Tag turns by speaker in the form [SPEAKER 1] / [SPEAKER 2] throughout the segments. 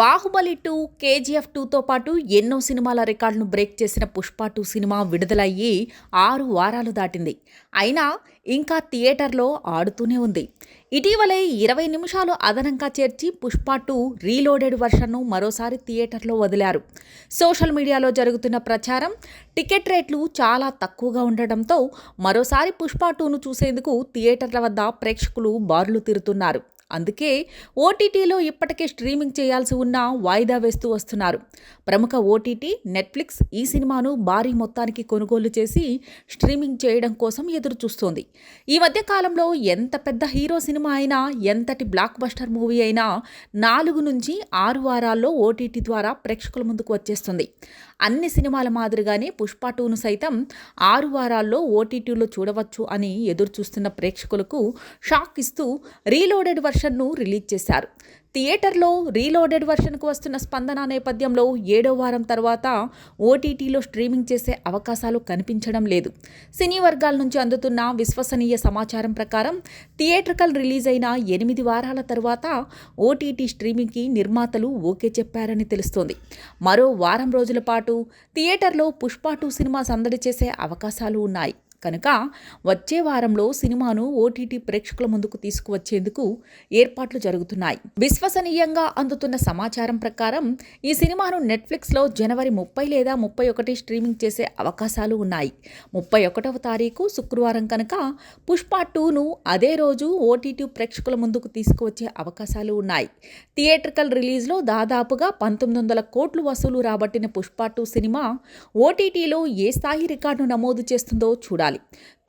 [SPEAKER 1] Baahubali two KGF టూతో పాటు ఎన్నో సినిమాల రికార్డును బ్రేక్ చేసిన పుష్ప టూ సినిమా విడుదలయ్యి ఆరు వారాలు దాటింది. అయినా ఇంకా థియేటర్లో ఆడుతూనే ఉంది. ఇటీవలే ఇరవై నిమిషాలు అదనంగా చేర్చి పుష్ప టూ రీలోడెడ్ వర్షన్ను మరోసారి థియేటర్లో వదిలారు. సోషల్ మీడియాలో జరుగుతున్న ప్రచారం టికెట్ రేట్లు చాలా తక్కువగా ఉండడంతో మరోసారి పుష్ప టూను చూసేందుకు థియేటర్ల వద్ద ప్రేక్షకులు బారులు తీరుతున్నారు. అందుకే ఓటీటీలో ఇప్పటికే స్ట్రీమింగ్ చేయాల్సి ఉన్నా వాయిదా వేస్తూ వస్తున్నారు. ప్రముఖ ఓటీటీ నెట్ఫ్లిక్స్ ఈ సినిమాను భారీ మొత్తానికి కొనుగోలు చేసి స్ట్రీమింగ్ చేయడం కోసం ఎదురు చూస్తోంది ఈ మధ్య కాలంలో ఎంత పెద్ద హీరో సినిమా అయినా ఎంతటి బ్లాక్ బస్టర్ మూవీ అయినా నాలుగు నుంచి ఆరు వారాల్లో ఓటీటీ ద్వారా ప్రేక్షకుల ముందుకు వచ్చేస్తుంది. అన్ని సినిమాల మాదిరిగానే పుష్ప టూను సైతం ఆరు వారాల్లో ఓటీటీలో చూడవచ్చు అని ఎదురు చూస్తున్న ప్రేక్షకులకు షాక్ ఇస్తూ రీలోడెడ్ వర్షన్ను రిలీజ్ చేశారు. థియేటర్లో రీలోడెడ్ వర్షన్కు వస్తున్న స్పందన నేపథ్యంలో ఏడో వారం తర్వాత ఓటీటీలో స్ట్రీమింగ్ చేసే అవకాశాలు కనిపించడం లేదు. సినీ వర్గాల నుంచి అందుతున్న విశ్వసనీయ సమాచారం ప్రకారం థియేట్రికల్ రిలీజ్ అయిన ఎనిమిది వారాల తర్వాత ఓటీటీ స్ట్రీమింగ్కి నిర్మాతలు ఓకే చెప్పారని తెలుస్తోంది. మరో వారం రోజుల పాటు థియేటర్లో పుష్ప టూ సినిమా సందడి చేసే అవకాశాలు ఉన్నాయి. కనుక వచ్చే వారంలో సినిమాను ఓటీటీ ప్రేక్షకుల ముందుకు తీసుకువచ్చేందుకు ఏర్పాట్లు జరుగుతున్నాయి. విశ్వసనీయంగా అందుతున్న సమాచారం ప్రకారం ఈ సినిమాను నెట్ఫ్లిక్స్లో జనవరి ముప్పై లేదా ముప్పై ఒకటి స్ట్రీమింగ్ చేసే అవకాశాలు ఉన్నాయి. ముప్పై ఒకటవ తారీఖు శుక్రవారం కనుక పుష్ప టూను అదే రోజు ఓటీటీ ప్రేక్షకుల ముందుకు తీసుకువచ్చే అవకాశాలు ఉన్నాయి. థియేట్రికల్ రిలీజ్లో దాదాపుగా పంతొమ్మిది వందల కోట్లు వసూలు రాబట్టిన పుష్ప టూ సినిమా ఓటీటీలో ఏ స్థాయి రికార్డు నమోదు చేస్తుందో చూడాలి.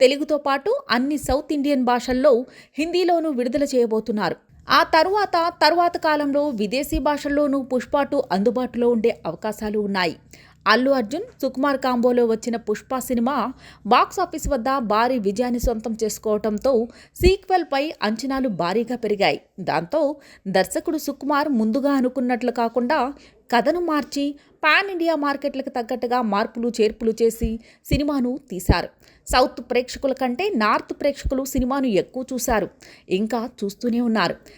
[SPEAKER 1] తెలుగుతో పాటు అన్ని సౌత్ ఇండియన్ భాషల్లో హిందీలోనూ విడుదల చేయబోతున్నారు. ఆ తరువాత తరువాత కాలంలో విదేశీ భాషల్లోనూ పుష్పాటు అందుబాటులో ఉండే అవకాశాలు ఉన్నాయి. అల్లు అర్జున్ సుకుమార్ కాంబోలో వచ్చిన పుష్ప సినిమా బాక్స్ ఆఫీస్ వద్ద భారీ విజయాన్ని సొంతం చేసుకోవడంతో సీక్వెల్పై అంచనాలు భారీగా పెరిగాయి. దాంతో దర్శకుడు సుకుమార్ ముందుగా అనుకున్నట్లు కాకుండా కథను మార్చి పాన్ ఇండియా మార్కెట్లకు తగ్గట్టుగా మార్పులు చేర్పులు చేసి సినిమాను తీశారు. సౌత్ ప్రేక్షకుల కంటే నార్త్ ప్రేక్షకులు సినిమాను ఎక్కువ చూశారు. ఇంకా చూస్తూనే ఉన్నారు.